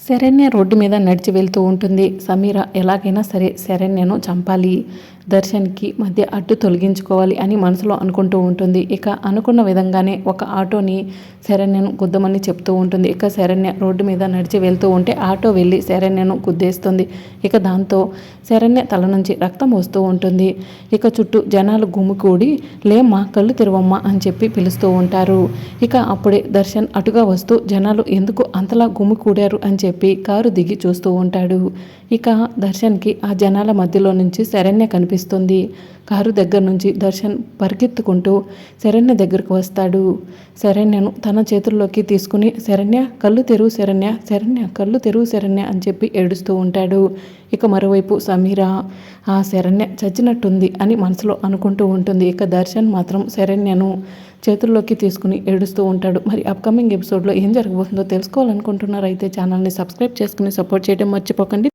Saranya road మీద నడిచి వెళ్తూ ఉంటుంది. సమీర ఎలాగైనా సరే శరణ్యను చంపాలి. దర్శన్కి మధ్య అడ్డు తొలగించుకోవాలి అని మనసులో అనుకుంటూ ఉంటుంది. ఇక అనుకున్న విధంగానే ఒక ఆటోని శరణ్యను గుద్దమని చెప్తూ ఉంటుంది. ఇక శరణ్య రోడ్డు మీద నడిచి వెళ్తూ ఉంటే ఆటో వెళ్ళి శరణ్యను గుద్దేస్తుంది. ఇక దాంతో శరణ్య తల నుంచి రక్తం వస్తూ ఉంటుంది. ఇక చుట్టూ జనాలు గుమికూడి లేమ్మా కళ్ళు తెరవమ్మా అని చెప్పి పిలుస్తూ ఉంటారు. ఇక అప్పుడే దర్శన్ అటుగా వస్తూ జనాలు ఎందుకు అంతలా గుమికూడారు అని చెప్పి కారు దిగి చూస్తూ ఉంటాడు. ఇక దర్శన్కి ఆ జనాల మధ్యలో నుంచి శరణ్య కనిపిస్తుంది. కారు దగ్గర నుంచి దర్శన్ పరిగెత్తుకుంటూ శరణ్య దగ్గరకు వస్తాడు. శరణ్యను తన చేతుల్లోకి తీసుకుని శరణ్య కళ్ళు తెరువు శరణ్య శరణ్య కళ్ళు తెరువు శరణ్య అని చెప్పి ఏడుస్తూ ఉంటాడు. ఇక మరోవైపు సమీర ఆ శరణ్య చచ్చినట్టుంది అని మనసులో అనుకుంటూ ఉంటుంది. ఇక దర్శన్ మాత్రం శరణ్యను చేతుల్లోకి తీసుకుని ఏడుస్తూ ఉంటాడు. మరి అప్కమింగ్ ఎపిసోడ్లో ఏం జరగబోతుందో తెలుసుకోవాలనుకుంటున్నారైతే ఛానల్ని సబ్స్క్రైబ్ చేసుకుని సపోర్ట్ చేయడం మర్చిపోకండి.